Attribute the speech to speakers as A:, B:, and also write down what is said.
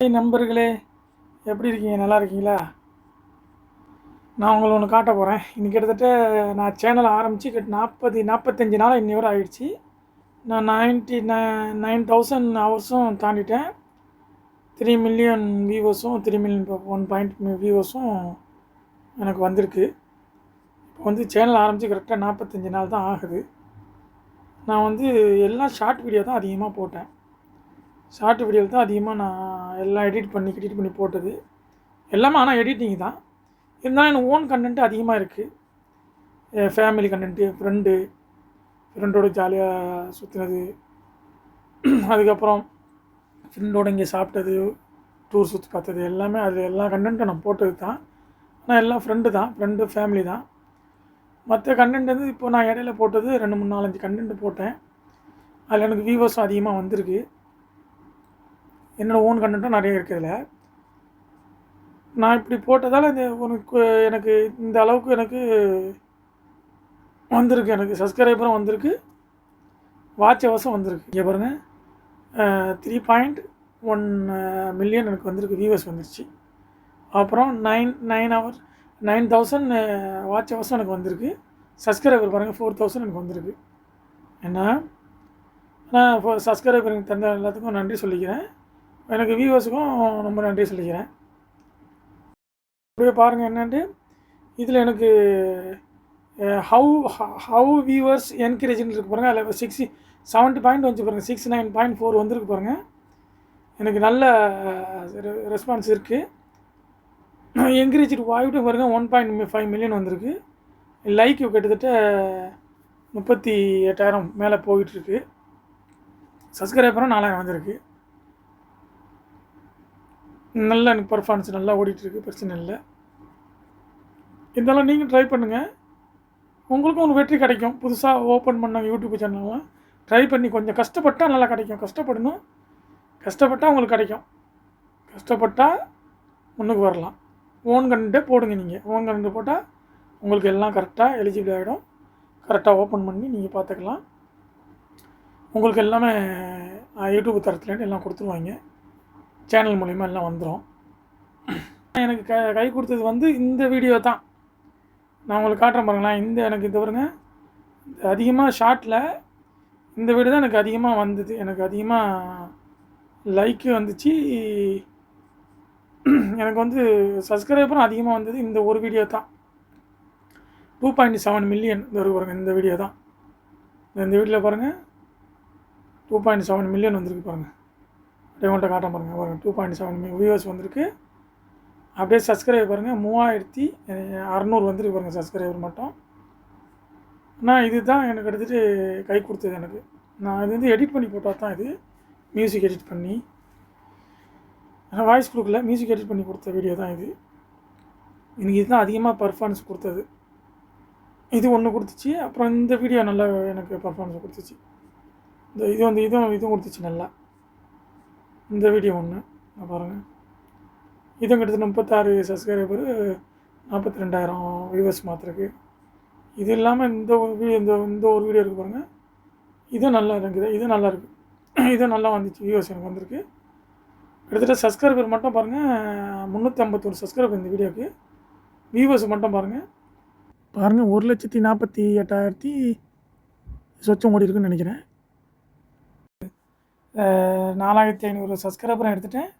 A: Hi நண்பர்களே எப்படி இருக்கீங்க? நல்லா இருக்கீங்களா? நான் உங்களை ஒன்று காட்ட போகிறேன் இன்னைக்கு கிட்டத்தட்ட நான் சேனல் ஆரம்பித்து கிட்ட நாற்பது நாற்பத்தஞ்சு நாள் இன்னி வரை ஆயிடுச்சு. நான் நைன்ட்டி நைன் தௌசண்ட் ஹவர்ஸும் தாண்டிட்டேன். த்ரீ மில்லியன் வியூவர்ஸும் த்ரீ மில்லியன் ஒன் பாயிண்ட் வியூவர்ஸும் எனக்கு வந்திருக்கு. இப்போ வந்து சேனல் ஆரம்பித்து கரெக்டாக நாற்பத்தஞ்சு நாள் தான் ஆகுது. நான் வந்து எல்லாம் ஷார்ட் வீடியோ தான் அதிகமாக போட்டேன். ஷார்ட் வீடியோவில் தான் அதிகமாக நான் எல்லாம் எடிட் பண்ணி எடிட் பண்ணி போட்டது. எல்லாமே ஆனால் எடிட்டிங் தான். இருந்தாலும் எனக்கு ஓன் கண்டென்ட் அதிகமாக இருக்குது ஃபேமிலி கண்டென்ட்டு ஃப்ரெண்டு ஃப்ரெண்டோட ஜாலியாக சுற்றுனது அதுக்கப்புறம் ஃப்ரெண்டோட இங்கே சாப்பிட்டது டூர் சுற்றி பார்த்தது எல்லாமே அது எல்லா கண்டென்ட்டும் நான் போட்டது தான். ஆனால் எல்லாம் ஃப்ரெண்டு தான். ஃப்ரெண்டு ஃபேமிலி தான். மற்ற கண்டென்ட் வந்து இப்போ நான் இடையில போட்டது ரெண்டு மூணு நாலஞ்சு கண்டென்ட் போட்டேன். அதில் எனக்கு வியூவர்ஸும் அதிகமாக வந்திருக்கு. என்னோடய ஓன் கண்டென்ட்டும் நிறைய இருக்குது இதில். நான் இப்படி போட்டதால் இந்த உனக்கு எனக்கு இந்த அளவுக்கு எனக்கு வந்திருக்கு. எனக்கு சப்ஸ்கிரைபரும் வந்திருக்கு. வாட்ச் ஹவர்ஸும் வந்திருக்கு. இங்கே பாருங்கள் த்ரீ பாயிண்ட் ஒன் மில்லியன் எனக்கு வந்திருக்கு. வியூவர்ஸ் வந்துருச்சு. அப்புறம் nine nine hour nine thousand watch ஹவர்ஸும் எனக்கு வந்திருக்கு. சப்ஸ்கிரைபர் பாருங்கள் ஃபோர் தௌசண்ட் எனக்கு வந்திருக்கு. என்ன? நான் சப்ஸ்கிரைபர் எனக்கு தந்த எல்லாத்துக்கும் நன்றி சொல்லிக்கிறேன். எனக்கு வியூவர்ஸுக்கும் ரொம்ப நன்றி சொல்லிக்கிறேன். அப்படியே பாருங்கள் என்னென்ட்டு. இதில் எனக்கு ஹவு ஹவு வியூவர்ஸ் என்கரேஜ்னு இருக்கு பாருங்கள் அதில் சிக்ஸ் செவன்ட்டி பாயிண்ட் வந்து பாருங்கள் சிக்ஸ் நைன் பாயிண்ட் ஃபோர் வந்திருக்கு பாருங்கள் எனக்கு நல்ல ரெஸ்பான்ஸ் இருக்குது என்கரேஜ் வாய்ட்டு பாருங்கள் ஒன் பாயிண்ட் ஃபைவ் மில்லியன் வந்திருக்கு. லைக் கிட்டத்தட்ட முப்பத்தி எட்டாயிரம் மேலே போயிட்டுருக்கு சப்ஸ்கிரைபரும் நாலாயிரம் வந்திருக்கு. நல்ல எனக்கு பர்ஃபார்மன்ஸ் நல்லா ஓடிட்டுருக்கு பிரச்சனை இல்லை. இருந்தாலும் நீங்கள் ட்ரை பண்ணுங்கள் உங்களுக்கும் ஒரு வெற்றி கிடைக்கும். புதுசாக ஓப்பன் பண்ண யூடியூப் சேனல்லாம் ட்ரை பண்ணி கொஞ்சம் கஷ்டப்பட்டால் நல்லா கிடைக்கும். கஷ்டப்படணும். கஷ்டப்பட்டால் உங்களுக்கு கிடைக்கும். கஷ்டப்பட்டால் முன்னுக்கு வரலாம். ஓன் கண்டே போடுங்க நீங்கள் ஓன் கண்டு போட்டால் உங்களுக்கு எல்லாம் கரெக்டாக எலிஜிபிள் ஆகிடும் கரெக்டாக ஓப்பன் பண்ணி நீங்கள் பார்த்துக்கலாம். உங்களுக்கு எல்லாமே யூடியூப் தரத்துலேருந்து எல்லாம் கொடுத்துருவாங்க. சேனல் மூலிமா எல்லாம் வந்துடும் எனக்கு க கை கொடுத்தது வந்து இந்த வீடியோ தான். நான் உங்களுக்கு காட்டுறேன் பாருங்களேன். இந்த எனக்கு இது பாருங்க. அதிகமாக ஷார்ட்டில் இந்த வீடியோ தான் எனக்கு அதிகமாக வந்தது. எனக்கு அதிகமாக லைக்கு வந்துச்சு. எனக்கு வந்து சப்ஸ்கிரைபரும் அதிகமாக வந்தது இந்த ஒரு வீடியோ தான். டூ பாயிண்ட் செவன் மில்லியன் இது ஒரு பாருங்கள் இந்த வீடியோ தான். இந்த வீட்டில் பாருங்கள் டூ பாயிண்ட் செவன் மில்லியன் வந்திருக்கு பாருங்கள் அப்படியே காட்ட பாருங்கள் பாருங்கள் டூ பாயிண்ட் செவன் வியூவர்ஸ் வந்திருக்கு. அப்படியே சப்ஸ்கிரைபர் பாருங்கள் மூவாயிரத்தி அறநூறு வந்துருக்கு பாருங்கள் சப்ஸ்கிரைபர் மட்டும். நான் இது தான் எனக்கு எடுத்துகிட்டு கை கொடுத்தது எனக்கு. நான் இது வந்து எடிட் பண்ணி போட்டால் தான் இது மியூசிக் எடிட் பண்ணி. ஆனால் வாய்ஸ் கொடுக்கல. மியூசிக் எடிட் பண்ணி கொடுத்த வீடியோ தான் இது. எனக்கு இதுதான் அதிகமாக பர்ஃபார்மன்ஸ் கொடுத்தது. இது ஒன்று கொடுத்துச்சு. அப்புறம் இந்த வீடியோ நல்லா எனக்கு பர்ஃபார்மன்ஸ் கொடுத்துச்சு. இந்த இது வந்து இதுவும் இதுவும் கொடுத்துச்சு நல்லா. இந்த வீடியோ ஒன்று பாருங்கள் இதுவும் கிட்டத்தட்ட முப்பத்தாறு சப்ஸ்கிரைபர் நாற்பத்தி ரெண்டாயிரம் வியூவர்ஸ் மாத்திருக்கு இது இல்லாமல் இந்த ஒரு வீடியோ இந்த இந்த ஒரு வீடியோ இருக்குது பாருங்கள் இதுவும் நல்லா இருக்குது. இது நல்லா இருக்குது இதுவும் நல்லா வந்துச்சு. வியூவர்ஸ் எனக்கு வந்திருக்கு. கிட்டத்தட்ட சப்ஸ்கிரைபர் மட்டும் பாருங்கள் முந்நூற்றி ஐம்பத்தொரு சப்ஸ்கிரைபர் இந்த வீடியோக்கு வியூவர்ஸ் மட்டும் பாருங்கள் பாருங்கள் ஒரு லட்சத்தி நாற்பத்தி எட்டாயிரத்தி சொச்சம் ஓடி இருக்குன்னு நினைக்கிறேன். நாலாயிரத்தி ஐநூறு சப்ஸ்கிரைபரும் எடுத்துட்டேன்.